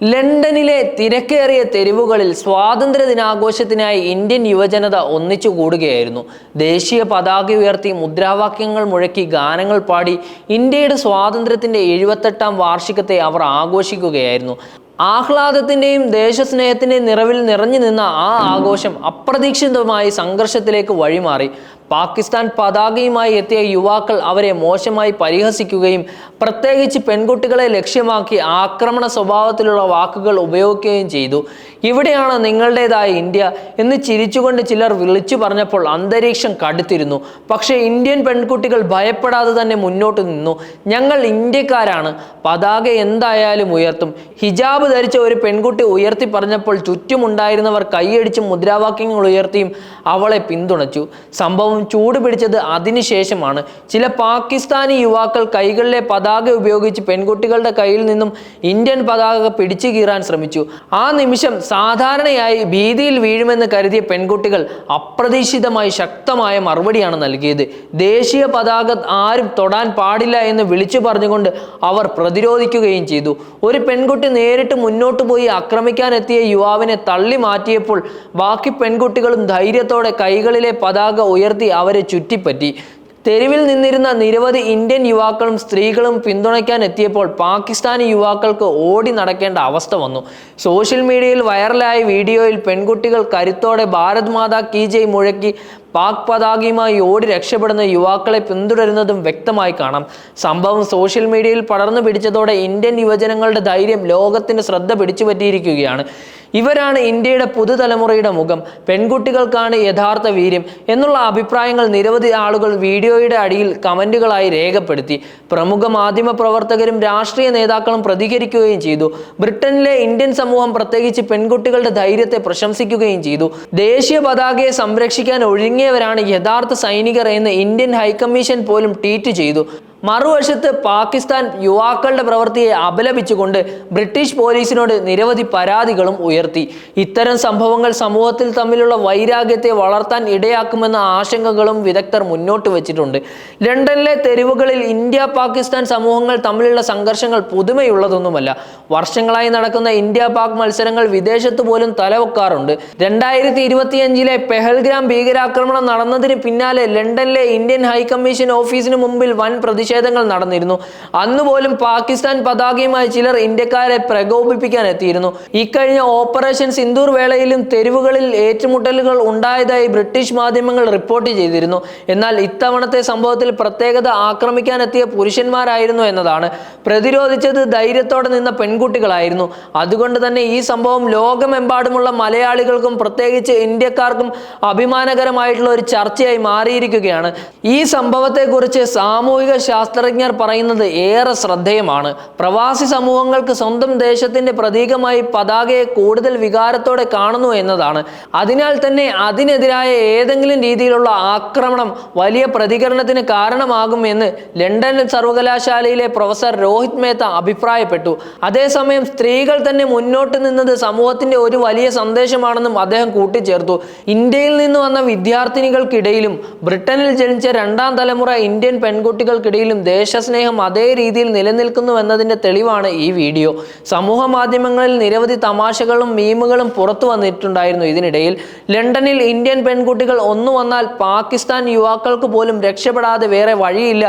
ലണ്ടനിലെ തിരക്കേറിയ തെരുവുകളിൽ സ്വാതന്ത്ര്യ ദിനാഘോഷത്തിനായി ഇന്ത്യൻ യുവജനത ഒന്നിച്ചു കൂടുകയായിരുന്നു. ദേശീയ പതാക ഉയർത്തി മുദ്രാവാക്യങ്ങൾ മുഴക്കി ഗാനങ്ങൾ പാടി ഇന്ത്യയുടെ സ്വാതന്ത്ര്യത്തിന്റെ എഴുപത്തെട്ടാം വാർഷികത്തെ അവർ ആഘോഷിക്കുകയായിരുന്നു. ആഹ്ലാദത്തിന്റെയും ദേശസ്നേഹത്തിന്റെയും നിറവിൽ നിറഞ്ഞു നിന്ന ആ ആഘോഷം അപ്രതീക്ഷിതമായി സംഘർഷത്തിലേക്ക് വഴിമാറി. പാകിസ്ഥാൻ പതാകയുമായി എത്തിയ യുവാക്കൾ അവരെ മോശമായി പരിഹസിക്കുകയും പ്രത്യേകിച്ച് പെൺകുട്ടികളെ ലക്ഷ്യമാക്കി ആക്രമണ സ്വഭാവത്തിലുള്ള വാക്കുകൾ ഉപയോഗിക്കുകയും ചെയ്തു. ഇവിടെയാണ് നിങ്ങളുടേതായ ഇന്ത്യ എന്ന് ചിരിച്ചുകൊണ്ട് ചിലർ വിളിച്ചു പറഞ്ഞപ്പോൾ അന്തരീക്ഷം കടുത്തിരുന്നു. പക്ഷേ ഇന്ത്യൻ പെൺകുട്ടികൾ ഭയപ്പെടാതെ തന്നെ മുന്നോട്ട് നിന്നു. ഞങ്ങൾ ഇന്ത്യക്കാരാണ്. പതാക എന്തായാലും ഉയർത്തും. ഹിജാബ് ധരിച്ച ഒരു പെൺകുട്ടി ഉയർത്തി പറഞ്ഞപ്പോൾ ചുറ്റുമുണ്ടായിരുന്നവർ കൈയടിച്ചും മുദ്രാവാക്യങ്ങൾ ഉയർത്തിയും അവളെ പിന്തുണച്ചു. സംഭവം ചൂട് പിടിച്ചത് അതിനുശേഷമാണ് ചില പാകിസ്ഥാനി യുവാക്കൾ കൈകളിലെ പതാക ഉപയോഗിച്ച് പെൺകുട്ടികളുടെ കയ്യിൽ നിന്നും ഇന്ത്യൻ പതാക പിടിച്ചു കീറാൻ ശ്രമിച്ചു. ആ നിമിഷം സാധാരണയായി ഭീതിയിൽ വീഴുമെന്ന് കരുതിയ പെൺകുട്ടികൾ അപ്രതീക്ഷിതമായി ശക്തമായ മറുപടിയാണ് നൽകിയത്. ദേശീയ പതാക ആരും തൊടാൻ പാടില്ല എന്ന് വിളിച്ചു പറഞ്ഞുകൊണ്ട് അവർ പ്രതിരോധിക്കുകയും ചെയ്തു. ഒരു പെൺകുട്ടി നേരിട്ട് മുന്നോട്ട് പോയി ആക്രമിക്കാനെത്തിയ യുവാവിനെ തള്ളി മാറ്റിയപ്പോൾ ബാക്കി പെൺകുട്ടികളും ധൈര്യത്തോടെ കൈകളിലെ പതാക ഉയർത്തി അവരെ ചുറ്റിപ്പറ്റി. തെരുവിൽ നിന്നിരുന്ന നിരവധി ഇന്ത്യൻ യുവാക്കളും സ്ത്രീകളും പിന്തുണയ്ക്കാൻ എത്തിയപ്പോൾ പാകിസ്ഥാനി യുവാക്കൾക്ക് ഓടി നടക്കേണ്ട അവസ്ഥ വന്നു. സോഷ്യൽ മീഡിയയിൽ വൈറലായ വീഡിയോയിൽ പെൺകുട്ടികൾ കരുത്തോടെ ഭാരത് മാതാ കീ മുഴക്കി പാക് പതാകയുമായി ഓടി രക്ഷപ്പെടുന്ന യുവാക്കളെ പിന്തുടരുന്നതും വ്യക്തമായി കാണാം. സംഭവം സോഷ്യൽ മീഡിയയിൽ പടർന്നു പിടിച്ചതോടെ ഇന്ത്യൻ യുവജനങ്ങളുടെ ധൈര്യം ലോകത്തിന് ശ്രദ്ധ പിടിച്ചു പറ്റിയിരിക്കുകയാണ് ഇവരാണ് ഇന്ത്യയുടെ പുതുതലമുറയുടെ മുഖം. പെൺകുട്ടികൾക്കാണ് യഥാർത്ഥ വീര്യം എന്നുള്ള അഭിപ്രായങ്ങൾ നിരവധി ആളുകൾ വീഡിയോയുടെ അടിയിൽ കമന്റുകളായി രേഖപ്പെടുത്തി. പ്രമുഖ മാധ്യമ പ്രവർത്തകരും രാഷ്ട്രീയ നേതാക്കളും പ്രതികരിക്കുകയും ചെയ്തു. ബ്രിട്ടനിലെ ഇന്ത്യൻ സമൂഹം പ്രത്യേകിച്ച് പെൺകുട്ടികളുടെ ധൈര്യത്തെ പ്രശംസിക്കുകയും ചെയ്തു. ദേശീയ പതാകയെ സംരക്ഷിക്കാൻ ഒഴുങ്ങിയവരാണ് യഥാർത്ഥ സൈനികർ എന്ന് ഇന്ത്യൻ ഹൈക്കമ്മീഷൻ പോലും ട്വീറ്റ് ചെയ്തു. മറുവശത്ത് പാകിസ്ഥാൻ യുവാക്കളുടെ പ്രവൃത്തിയെ അപലപിച്ചുകൊണ്ട് ബ്രിട്ടീഷ് പോലീസിനോട് നിരവധി പരാതികളും ഉയർത്തി. ഇത്തരം സംഭവങ്ങൾ സമൂഹത്തിൽ തമ്മിലുള്ള വൈരാഗ്യത്തെ വളർത്താൻ ഇടയാക്കുമെന്ന ആശങ്കകളും വിദഗ്ധർ മുന്നോട്ട് വച്ചിട്ടുണ്ട്. ലണ്ടനിലെ തെരുവുകളിൽ ഇന്ത്യ പാകിസ്ഥാൻ സമൂഹങ്ങൾ തമ്മിലുള്ള സംഘർഷങ്ങൾ പുതുമയുള്ളതൊന്നുമല്ല. വർഷങ്ങളായി നടക്കുന്ന ഇന്ത്യ പാക് മത്സരങ്ങൾ വിദേശത്ത് പോലും തലവെക്കാറുണ്ട്. രണ്ടായിരത്തി ഇരുപത്തിയഞ്ചിലെ പെഹൽഗ്രാം ഭീകരാക്രമണം നടന്നതിന് പിന്നാലെ ലണ്ടനിലെ ഇന്ത്യൻ ഹൈക്കമ്മീഷൻ ഓഫീസിന് മുമ്പിൽ വൻ പ്രതിഷേധങ്ങൾ നടന്നിരുന്നു. അന്ന് പോലും പാകിസ്ഥാൻ പതാകയുമായി ചിലർ ഇന്ത്യക്കാരെ പ്രകോപിപ്പിക്കാൻ എത്തിയിരുന്നു ഇക്കഴിഞ്ഞ ഓപ്പറേഷൻ സിന്ദൂർ വേളയിലും തെരുവുകളിൽ ഏറ്റുമുട്ടലുകൾ ഉണ്ടായതായി ബ്രിട്ടീഷ് മാധ്യമങ്ങൾ റിപ്പോർട്ട് ചെയ്തിരുന്നു. എന്നാൽ ഇത്തവണത്തെ സംഭവത്തിൽ പ്രത്യേകത ആക്രമിക്കാനെത്തിയ പുരുഷന്മാരായിരുന്നു എന്നതാണ്. പ്രതിരോധിച്ചത് ധൈര്യത്തോടെ നിന്ന പെൺകുട്ടികളായിരുന്നു. അതുകൊണ്ട് തന്നെ ഈ സംഭവം ലോകമെമ്പാടുമുള്ള മലയാളികൾക്കും പ്രത്യേകിച്ച് ഇന്ത്യക്കാർക്കും അഭിമാനകരമായിട്ടുള്ള ഒരു ചർച്ചയായി മാറിയിരിക്കുകയാണ്. ഈ സംഭവത്തെക്കുറിച്ച് സാമൂഹിക ശാസ്ത്രജ്ഞർ പറയുന്നത് ഏറെ ശ്രദ്ധേയമാണ്. പ്രവാസി സമൂഹങ്ങൾക്ക് സ്വന്തം ദേശത്തിന്റെ പ്രതീകമായി പതാകയെ കൂടുതൽ വികാരത്തോടെ കാണുന്നു എന്നതാണ്. അതിനാൽ തന്നെ അതിനെതിരായ ഏതെങ്കിലും രീതിയിലുള്ള ആക്രമണം വലിയ പ്രതികരണത്തിന് കാരണമാകും എന്ന് ലണ്ടൻ സർവകലാശാലയിലെ പ്രൊഫസർ രോഹിത് മേത്ത അഭിപ്രായപ്പെട്ടു. അതേസമയം സ്ത്രീകൾ തന്നെ മുന്നോട്ട് നിന്നത് സമൂഹത്തിന്റെ ഒരു വലിയ സന്ദേശമാണെന്നും അദ്ദേഹം കൂട്ടിച്ചേർത്തു. ഇന്ത്യയിൽ നിന്ന് വന്ന വിദ്യാർത്ഥിനികൾക്കിടയിലും ബ്രിട്ടനിൽ ജനിച്ച രണ്ടാം തലമുറ ഇന്ത്യൻ പെൺകുട്ടികൾക്കിടയിലും ദേശസ്നേഹം അതേ രീതിയിൽ നിലനിൽക്കുന്നു എന്നതിന്റെ തെളിവാണ് ഈ വീഡിയോ. സമൂഹ മാധ്യമങ്ങളിൽ നിരവധി തമാശകളും മീമുകളും പുറത്തു വന്നിട്ടുണ്ടായിരുന്നു ഇതിനിടയിൽ. ലണ്ടനിൽ ഇന്ത്യൻ പെൺകുട്ടികൾ ഒന്നു വന്നാൽ പാകിസ്ഥാൻ യുവാക്കൾക്ക് പോലും രക്ഷപ്പെടാതെ വേറെ വഴിയില്ല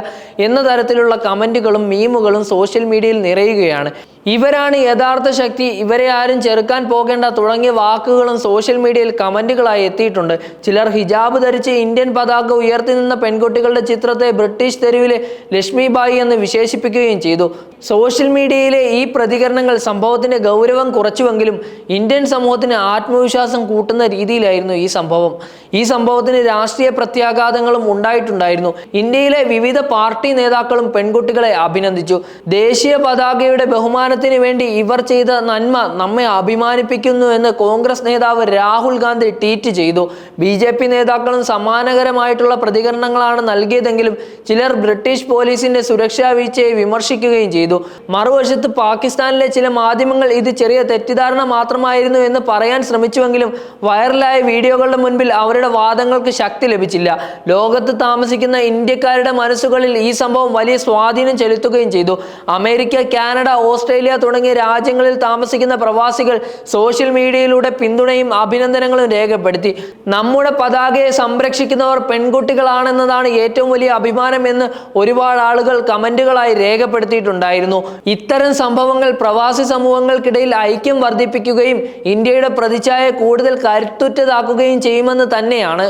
എന്ന തരത്തിലുള്ള കമന്റുകളും മീമുകളും സോഷ്യൽ മീഡിയയിൽ നിറയുകയാണ്. ഇവരാണ് യഥാർത്ഥ ശക്തി. ഇവരെ ആരും ചെറുക്കാൻ പോകേണ്ട തുടങ്ങിയ വാക്കുകളും സോഷ്യൽ മീഡിയയിൽ കമന്റുകളായി എത്തിയിട്ടുണ്ട്. ചിലർ ഹിജാബ് ധരിച്ച് ഇന്ത്യൻ പതാക ഉയർത്തി നിന്ന പെൺകുട്ടികളുടെ ചിത്രത്തെ ബ്രിട്ടീഷ് തെരുവിലെ ലക്ഷ്മിബായി എന്ന് വിശേഷിപ്പിക്കുകയും ചെയ്തു. സോഷ്യൽ മീഡിയയിലെ ഈ പ്രതികരണങ്ങൾ സംഭവത്തിന്റെ ഗൗരവം കുറച്ചുവെങ്കിലും ഇന്ത്യൻ സമൂഹത്തിന് ആത്മവിശ്വാസം കൂട്ടുന്ന രീതിയിലായിരുന്നു ഈ സംഭവം. ഈ സംഭവത്തിന് രാഷ്ട്രീയ പ്രത്യാഘാതങ്ങളും ഉണ്ടായിട്ടുണ്ടായിരുന്നു. ഇന്ത്യയിലെ വിവിധ പാർട്ടി നേതാക്കളും പെൺകുട്ടികളെ അഭിനന്ദിച്ചു. ദേശീയ പതാകയുടെ ബഹുമാനത്തിന് വേണ്ടി ഇവർ ചെയ്ത നന്മ നമ്മെ അഭിമാനിപ്പിക്കുന്നു എന്ന് കോൺഗ്രസ് നേതാവ് രാഹുൽ ഗാന്ധി ട്വീറ്റ് ചെയ്തു. ബി ജെ പി നേതാക്കളും സമാനകരമായിട്ടുള്ള പ്രതികരണങ്ങളാണ് നൽകിയതെങ്കിലും ചിലർ ബ്രിട്ടീഷ് പോലീസിന്റെ സുരക്ഷാ വീഴ്ചയെ വിമർശിക്കുകയും ചെയ്തു. മറുവശത്ത് പാകിസ്ഥാനിലെ ചില മാധ്യമങ്ങൾ ഇത് ചെറിയ തെറ്റിദ്ധാരണ മാത്രമായിരുന്നു എന്ന് പറയാൻ ശ്രമിച്ചുവെങ്കിലും വൈറലായ വീഡിയോകളുടെ മുൻപിൽ അവരുടെ വാദങ്ങൾക്ക് ശക്തി ലഭിച്ചില്ല. ലോകത്ത് താമസിക്കുന്ന ഇന്ത്യക്കാരുടെ മനസ്സുകളിൽ ഈ സംഭവം വലിയ സ്വാധീനം ചെലുത്തുകയും ചെയ്തു. അമേരിക്ക കാനഡ ഓസ്ട്രേലിയ ഓസ്ട്രേലിയ തുടങ്ങിയ രാജ്യങ്ങളിൽ താമസിക്കുന്ന പ്രവാസികൾ സോഷ്യൽ മീഡിയയിലൂടെ പിന്തുണയും അഭിനന്ദനങ്ങളും രേഖപ്പെടുത്തി. നമ്മുടെ പതാകയെ സംരക്ഷിക്കുന്നവർ പെൺകുട്ടികളാണെന്നതാണ് ഏറ്റവും വലിയ അഭിമാനം എന്ന് ഒരുപാട് ആളുകൾ കമന്റുകളായി രേഖപ്പെടുത്തിയിട്ടുണ്ടായിരുന്നു. ഇത്തരം സംഭവങ്ങൾ പ്രവാസി സമൂഹങ്ങൾക്കിടയിൽ ഐക്യം വർദ്ധിപ്പിക്കുകയും ഇന്ത്യയുടെ പ്രതിച്ഛായ കൂടുതൽ കരുത്തുറ്റതാക്കുകയും ചെയ്യുമെന്ന് തന്നെയാണ്.